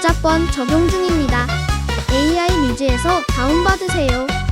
등록번 적용 중입니다. AI 뮤즈에서 다운받으세요.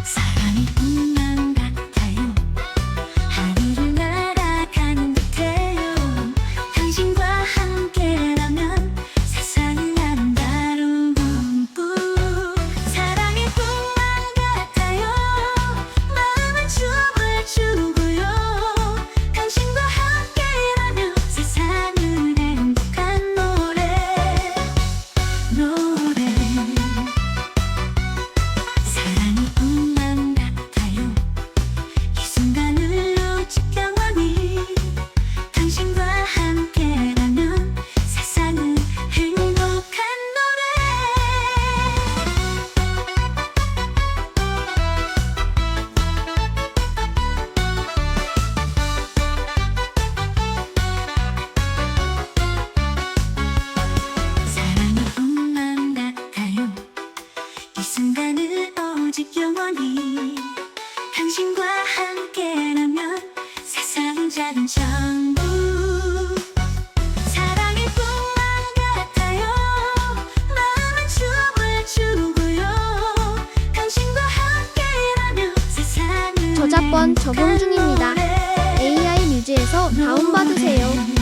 저작권 적용 중입니다. AI 뮤지에서 다운받으세요.